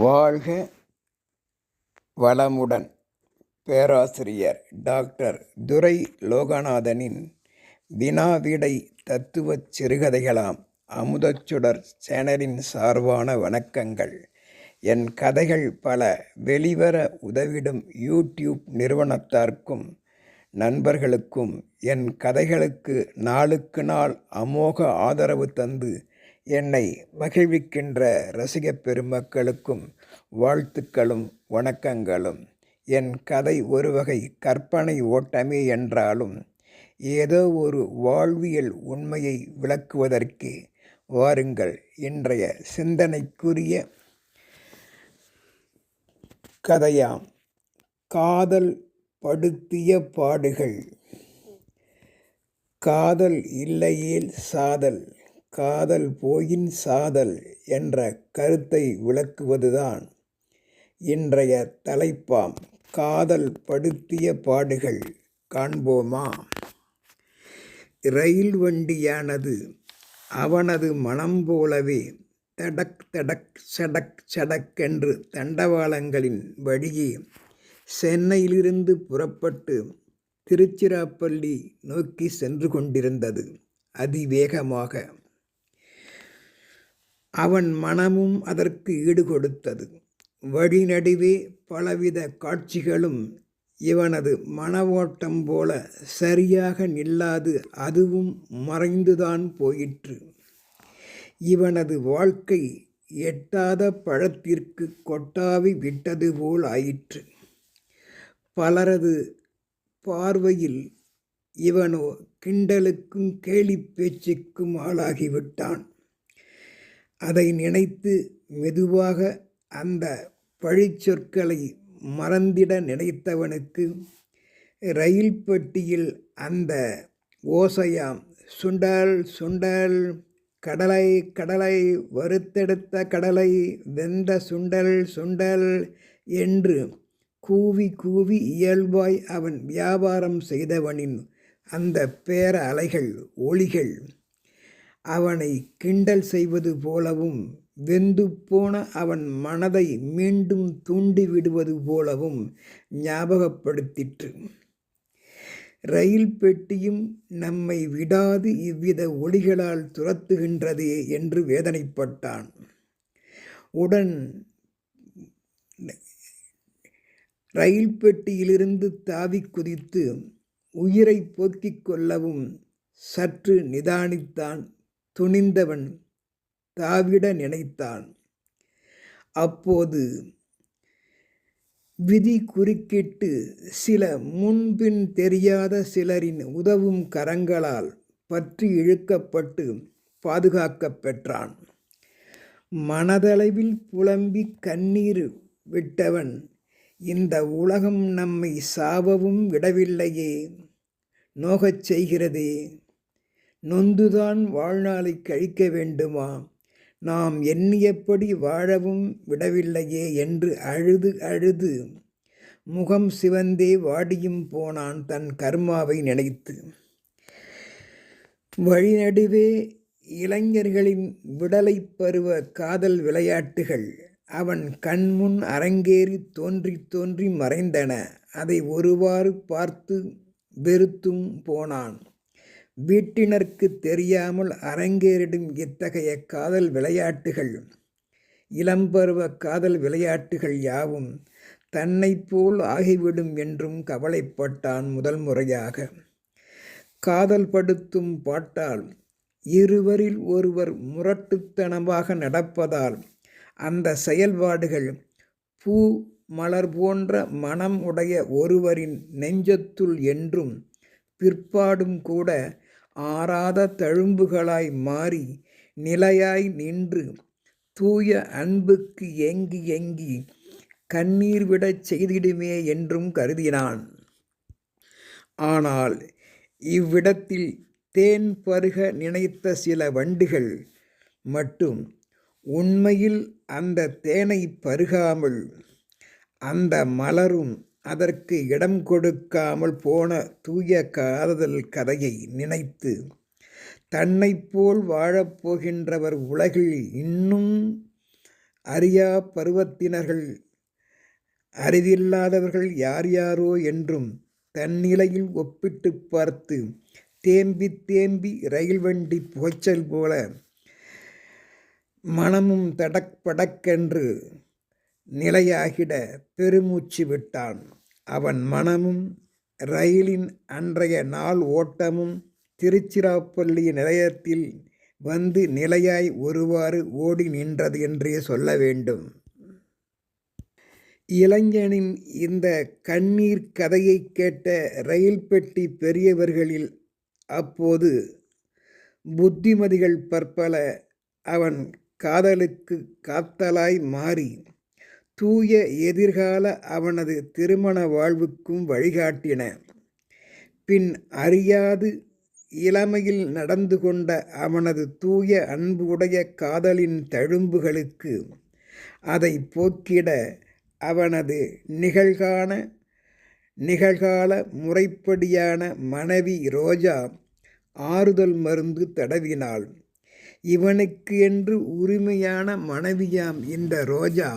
வாழ்க வளமுடன். பேராசிரியர் டாக்டர் துரை லோகநாதனின் வினாவிடை தத்துவச் சிறுகதைகளாம் அமுதச்சுடர் சேனலின் சார்பான வணக்கங்கள். என் கதைகள் பல வெளிவர உதவிடும் யூடியூப் நிறுவனத்தார்க்கும் நண்பர்களுக்கும் என் கதைகளுக்கு நாளுக்கு நாள் அமோக ஆதரவு தந்து என்னை மகிழ்விக்கின்ற ரசிகப் பெருமக்களுக்கும் வாழ்த்துக்களும் வணக்கங்களும். என் கதை ஒரு வகை கற்பனை ஓட்டமே என்றாலும் ஏதோ ஒரு வாழ்வியல் உண்மையை விளக்குவதற்கு வாருங்கள். இன்றைய சிந்தனைக்குரிய கதையாம். காதல் படுத்திய பாடுகள். காதல் இல்லையேல் சாதல். காதல் போயின் சாதல் என்ற கருத்தை விளக்குவதுதான் இன்றைய தலைப்பாம். காதல் படுத்திய பாடுகள் காண்போமா? ரயில் வண்டியானது அவனது மனம் போலவே தடக் தடக் சடக் சடக் என்று தண்டவாளங்களின் வழியே சென்னையிலிருந்து புறப்பட்டு திருச்சிராப்பள்ளி நோக்கி சென்று கொண்டிருந்தது. அதிவேகமாக அவன் மனமும் அதற்கு ஈடு கொடுத்தது வழிநடுவே பலவித காட்சிகளும் இவனது மனவோட்டம் போல சரியாக நில்லாது அதுவும் மறைந்துதான் போயிற்று. இவனது வாழ்க்கை எட்டாத பழத்திற்கு கொட்டாவி விட்டது போல் ஆயிற்று. பலரது பார்வையில் இவனோ கிண்டலுக்கும் கேலி பேச்சுக்கும் ஆளாகிவிட்டான். அதை நினைத்து மெதுவாக அந்த பழிச்சொற்களை மறந்திட நினைத்தவனுக்கு ரயில் பெட்டியில் அந்த ஓசையாம் சுண்டல் சுண்டல் கடலை கடலை வறுத்தெடுத்த கடலை வெந்த சுண்டல் சுண்டல் என்று கூவி கூவி இயல்பாய் அவன் வியாபாரம் செய்தவனின் அந்த பேர அலைகள் ஒளிகள் அவனை கிண்டல் செய்வது போலவும் வெந்து போன அவன் மனதை மீண்டும் தூண்டிவிடுவது போலவும் ஞாபகப்படுத்திற்று. ரயில் பெட்டியும் நம்மை விடாது இவ்வித ஒளிகளால் துரத்துகின்றதே என்று வேதனைப்பட்டான். உடன் ரயில் பெட்டியிலிருந்து தாவி குதித்து உயிரை போக்கிக் கொள்ளவும் சற்று நிதானித்தான் துணிந்தவன் தாவிட நினைத்தான். அப்போது விதி குறுக்கிட்டு சில முன்பின் தெரியாத சிலரின் உதவும் கரங்களால் பற்றி இழுக்கப்பட்டு பாதுகாக்கப் பெற்றான். மனதளவில் புலம்பி கண்ணீர் விட்டவன் இந்த உலகம் நம்மை சாவவும் விடவில்லையே நோகச் செய்கிறதே நொந்துதான் வாழ்நாளை கழிக்க வேண்டுமா? நாம் எண்ணியபடி வாழவும் விடவில்லையே என்று அழுது அழுது முகம் சிவந்தே வாடியும் போனான் தன் கர்மாவை நினைத்து. வழிநடுவே இளைஞர்களின் விடலை பருவ காதல் விளையாட்டுகள் அவன் கண்முன் அரங்கேறி தோன்றி தோன்றி மறைந்தன. அதை ஒருவாறு பார்த்து வெறுத்தும் போனான். வீட்டினருக்கு தெரியாமல் அரங்கேறிடும் இத்தகைய காதல் விளையாட்டுகள். இளம்பருவ காதல் விளையாட்டுகள் யாவும் தன்னை போல் ஆகிவிடும் என்றும் கவலைப்பட்டான் முதல் முறையாக. காதல் படுத்தும் பாட்டால் இருவரில் ஒருவர் முரட்டுத்தனமாக நடப்பதால் அந்த செயல்பாடுகள் பூ மலர் போன்ற மனம் உடைய ஒருவரின் நெஞ்சத்துள் என்றும் பிற்பாடும் கூட ஆறாத தழும்புகளாய் மாறி நிலையாய் நின்று தூய அன்புக்கு ஏங்கி எங்கி கண்ணீர் விடச் செய்திடுமே என்றும் கருதினான். ஆனால் இவ்விடத்தில் தேன் பருக நினைத்த சில வண்டுகள் மட்டும் உண்மையில் அந்த தேனை பருகாமல் அந்த மலரும் அதற்கு இடம் கொடுக்காமல் போன தூய காதல் கதையை நினைத்து தன்னை போல் வாழப்போகின்றவர் உலகில் இன்னும் அறியா பருவத்தினர்கள் அறிவில்லாதவர்கள் யார் யாரோ என்றும் தன்னிலையில் ஒப்பிட்டு பார்த்து தேம்பி தேம்பி ரயில் வண்டி புகைச்சல் போல மனமும் தடக் படக்கென்று நிலையாகிட பெருமூச்சு விட்டான். அவன் மனமும் ரயிலின் அன்றைய நாள் ஓட்டமும் திருச்சிராப்பள்ளி நிலையத்தில் வந்து நிலையாய் ஒருவாறு ஓடி நின்றது என்றே சொல்ல வேண்டும். இளைஞனின் இந்த கண்ணீர் கதையை கேட்ட ரயில் பெட்டி பெரியவர்களில் அப்போது புத்திமதிகள் பற்பல அவன் காதலுக்கு காத்தலாய் மாறி தூய எதிர்கால அவனது திருமண வாழ்வுக்கும் வழிகாட்டின. பின் அறியாது இளமையில் நடந்து கொண்ட அவனது தூய அன்பு உடைய காதலின் தழும்புகளுக்கு அதை போக்கிட அவனது நிகழ்கான நிகழ்கால முறைப்படியான மனைவி ரோஜா ஆறுதல் மருந்து தடவினாள். இவனுக்கு என்று உரிமையான மனைவியாம் இந்த ரோஜா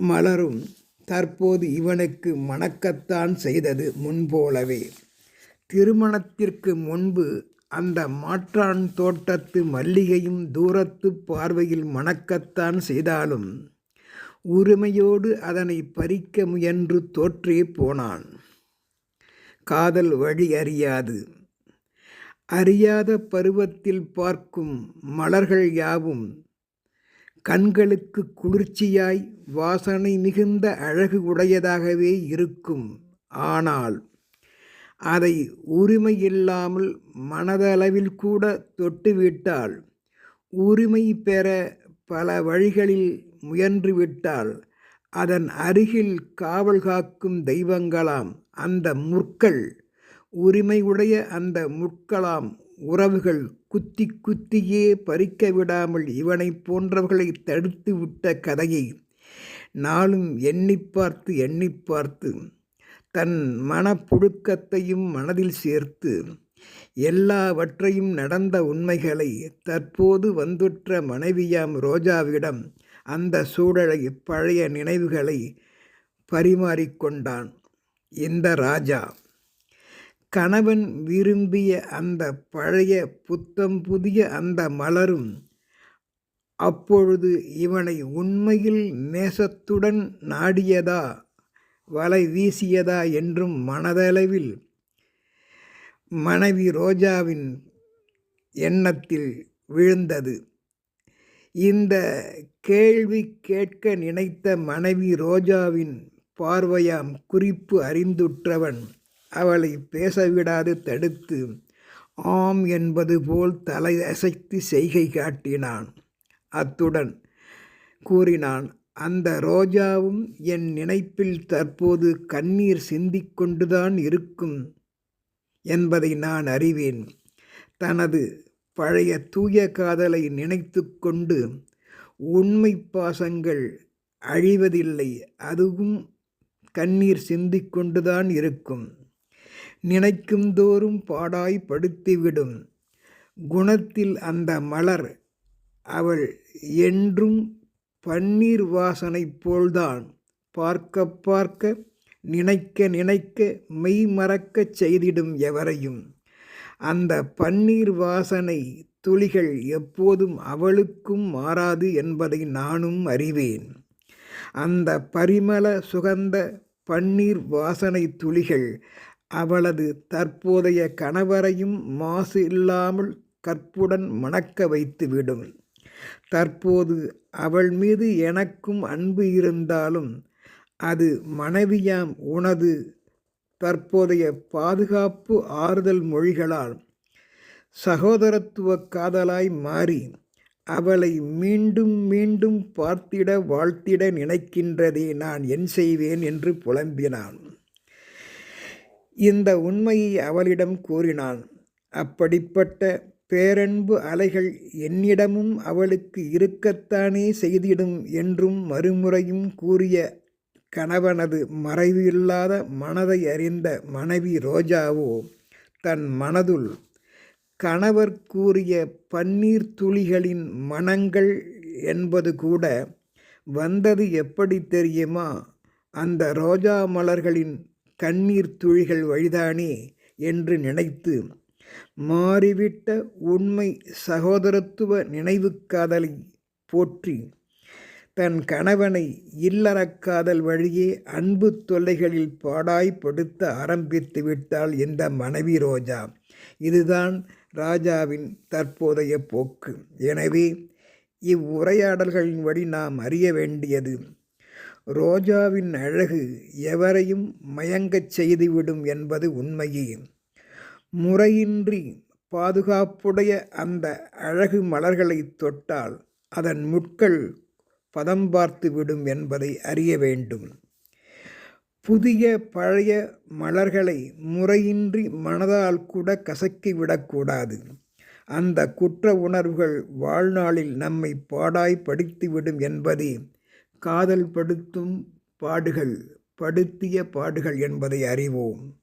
மலரும். தற்போது இவனுக்கு மணக்கத்தான் செய்தது முன்போலவே. திருமணத்திற்கு முன்பு அந்த மாற்றான் தோட்டத்து மல்லிகையும் தூரத்து பார்வையில் மணக்கத்தான் செய்தாலும் உரிமையோடு அதனை பறிக்க முயன்று தோற்றே போனான். காதல் வழி அறியாது. அறியாத பருவத்தில் பார்க்கும் மலர்கள் யாவும் கண்களுக்கு குளிர்ச்சியாய் வாசனை மிகுந்த அழகு உடையதாகவே இருக்கும். ஆனால் அதை உரிமை இல்லாமல் மனதளவில் கூட தொட்டுவிட்டால் உரிமை பெற பல வழிகளில் முயன்றுவிட்டால் அதன் அருகில் காவல் காக்கும் தெய்வங்களாம் அந்த முற்கள் உரிமையுடைய அந்த முற்களாம் உறவுகள் குத்தி குத்தியே பறிக்க விடாமல் இவனை போன்றவர்களை தடுத்து விட்ட கதையை நாளும் எண்ணி பார்த்து எண்ணி பார்த்து தன் மனப்புழுக்கத்தையும் மனதில் சேர்த்து எல்லாவற்றையும் நடந்த உண்மைகளை தற்போது வந்துற்ற மனைவியாம் ரோஜாவிடம் அந்த சூழலை பழைய நினைவுகளை பரிமாறிக்கொண்டான். இந்த ராஜா கணவன் விரும்பிய அந்த பழைய புத்தம் புதிய அந்த மலரும் அப்பொழுது இவனை உண்மையில் நேசத்துடன் நாடியதா வலை வீசியதா என்றும் மனதளவில் மனைவி ரோஜாவின் எண்ணத்தில் விழுந்தது. இந்த கேள்வி கேட்க நினைத்த மனைவி ரோஜாவின் பார்வையாம் குறிப்பு அறிந்துற்றவன் அவளை பேசவிடாது தடுத்து ஆம் என்பது போல் தலை அசைத்து செய்கை காட்டினான். அத்துடன் கூறினான் அந்த ரோஜாவும் என் நினைப்பில் தற்போது கண்ணீர் சிந்திக்கொண்டுதான் இருக்கும் என்பதை நான் அறிவேன். தனது பழைய தூய காதலை நினைத்து கொண்டு உண்மை பாசங்கள் அழிவதில்லை அதுவும் கண்ணீர் சிந்திக்கொண்டுதான் இருக்கும். நினைக்கும் தோறும் பாடாய் படுத்திவிடும். குணத்தில் அந்த மலர் அவள் என்றும் பன்னீர் வாசனை போல்தான். பார்க்க பார்க்க நினைக்க நினைக்க மெய் மறக்கச் செய்திடும் எவரையும். அந்த பன்னீர் வாசனை துளிகள் எப்போதும் அவளுக்கும் மாறாது என்பதை நானும் அறிவேன். அந்த பரிமள சுகந்த பன்னீர் வாசனை துளிகள் அவளது தற்போதைய கணவரையும் மாசு இல்லாமல் கற்புடன் மணக்க வைத்துவிடும் தற்போது அவள் மீது எனக்கும் அன்பு இருந்தாலும் அது மனைவியாம் உனது தற்போதைய பாதுகாப்பு ஆறுதல் மொழிகளால் சகோதரத்துவ காதலாய் மாறி அவளை மீண்டும் மீண்டும் பார்த்திட வாழ்த்திட நினைக்கின்றதே நான் என் செய்வேன் என்று புலம்பினான். இந்த உண்மையை அவளிடம் கூறினான். அப்படிப்பட்ட பேரன்பு அலைகள் என்னிடமும் அவளுக்கு இருக்கத்தானே செய்திடும் என்றும் மறுமுறையும் கூறிய கணவனது மறைவு இல்லாத மனதை அறிந்த மனைவி ரோஜாவோ தன் மனதுள் கணவர் கூறிய பன்னீர் துளிகளின் மனங்கள் என்பது கூட வந்தது எப்படி தெரியுமா? அந்த ரோஜா மலர்களின் கண்ணீர் துளிகள் வழிதானே என்று நினைத்து மாறிவிட்ட உண்மை சகோதரத்துவ நினைவுக் காதலை போற்றி தன் கணவனை இல்லறக்காதல் வழியே அன்பு தொல்லைகளில் பாடாய்ப்படுத்த ஆரம்பித்து விட்டாள் இந்த மனைவி ரோஜா. இதுதான் ராஜாவின் தற்போதைய போக்கு. எனவே இவ்வுரையாடல்களின் வழி நாம் அறிய வேண்டியது ரோஜாவின் அழகு எவரையும் மயங்கச் செய்துவிடும் என்பது உண்மையே. முறையின்றி பாதுகாப்புடைய அந்த அழகு மலர்களை தொட்டால் அதன் முட்கள் பதம் பார்த்து விடும் என்பதை அறிய வேண்டும். புதிய பழைய மலர்களை முறையின்றி மனதால் கூட கசக்கி விடக்கூடாது. அந்த குற்ற உணர்வுகள் வாழ்நாளில் நம்மை பாடாய் படித்துவிடும் என்பதே காதல் படுத்தும் பாடுகள் படுத்திய பாடுகள் என்பதை அறிவோம்.